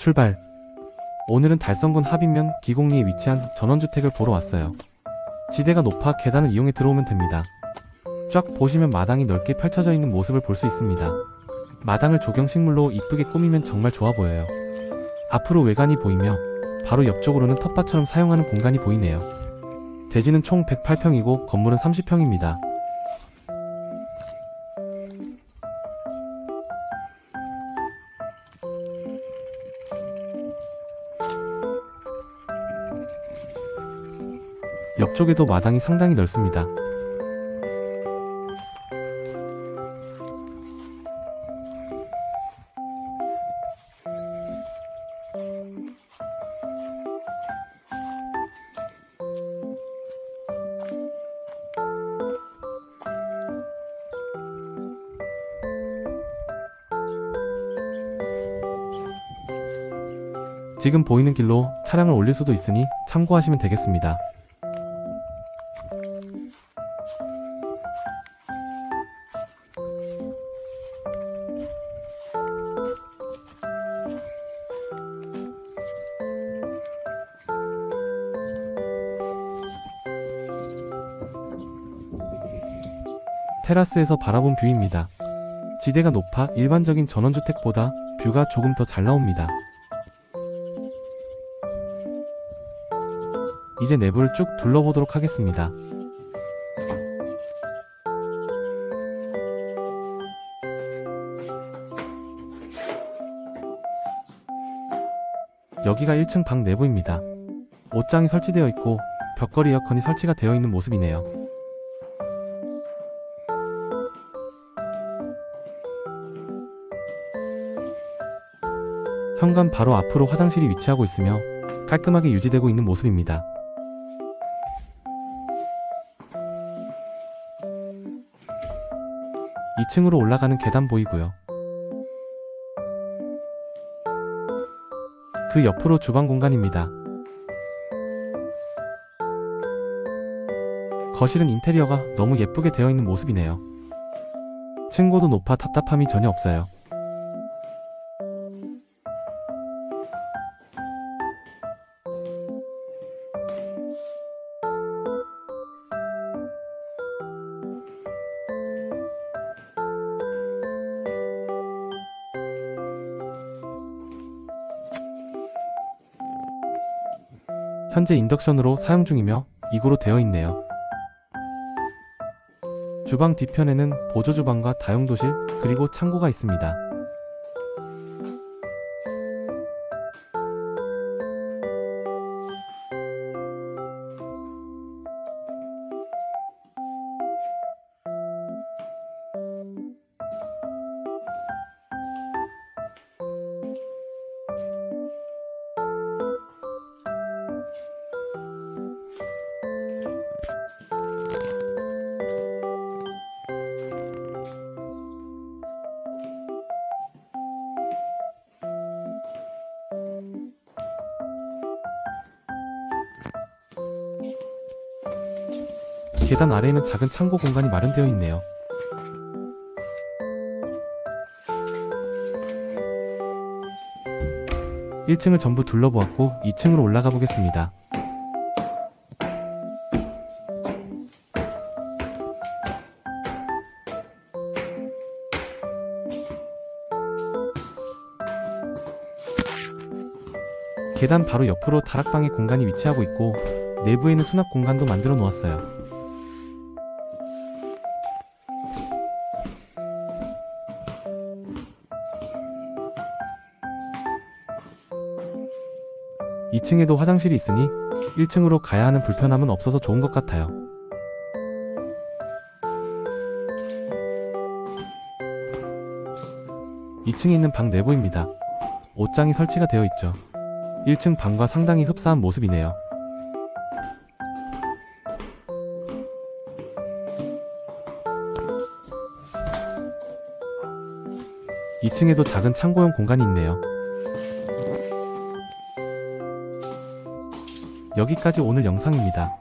출발. 오늘은 달성군 합인면 기곡리에 위치한 전원주택을 보러 왔어요. 지대가 높아 계단을 이용해 들어오면 됩니다. 쫙 보시면 마당이 넓게 펼쳐져 있는 모습을 볼 수 있습니다. 마당을 조경식물로 이쁘게 꾸미면 정말 좋아 보여요. 앞으로 외관이 보이며 바로 옆쪽으로는 텃밭처럼 사용하는 공간이 보이네요. 대지는 총 108평이고 건물은 30평입니다. 옆쪽에도 마당이 상당히 넓습니다. 지금 보이는 길로 차량을 올릴 수도 있으니 참고하시면 되겠습니다. 테라스에서 바라본 뷰입니다. 지대가 높아 일반적인 전원주택보다 뷰가 조금 더 잘 나옵니다. 이제 내부를 쭉 둘러보도록 하겠습니다. 여기가 1층 방 내부입니다. 옷장이 설치되어 있고 벽걸이 에어컨이 설치가 되어 있는 모습이네요. 현관 바로 앞으로 화장실이 위치하고 있으며 깔끔하게 유지되고 있는 모습입니다. 이층으로 올라가는 계단 보이고요. 그 옆으로 주방 공간입니다. 거실은 인테리어가 너무 예쁘게 되어 있는 모습이네요. 층고도 높아 답답함이 전혀 없어요. 현재 인덕션으로 사용 중이며 이구로 되어 있네요. 주방 뒤편에는 보조 주방과 다용도실 그리고 창고가 있습니다. 계단 아래에는 작은 창고 공간이 마련되어 있네요. (1층을) 전부 둘러보았고 (2층으로) 올라가 보겠습니다. 계단 바로 옆으로 다락방의 공간이 위치하고 있고 내부에는 수납 공간도 만들어 놓았어요. 2층에도 화장실이 있으니 1층으로 가야 하는 불편함은 없어서 좋은 것 같아요. (2층에) 있는 방 내부입니다. 옷장이 설치가 되어 있죠. 1층 방과 상당히 흡사한 모습이네요. 2층에도 작은 창고형 공간이 있네요. 여기까지 오늘 영상입니다.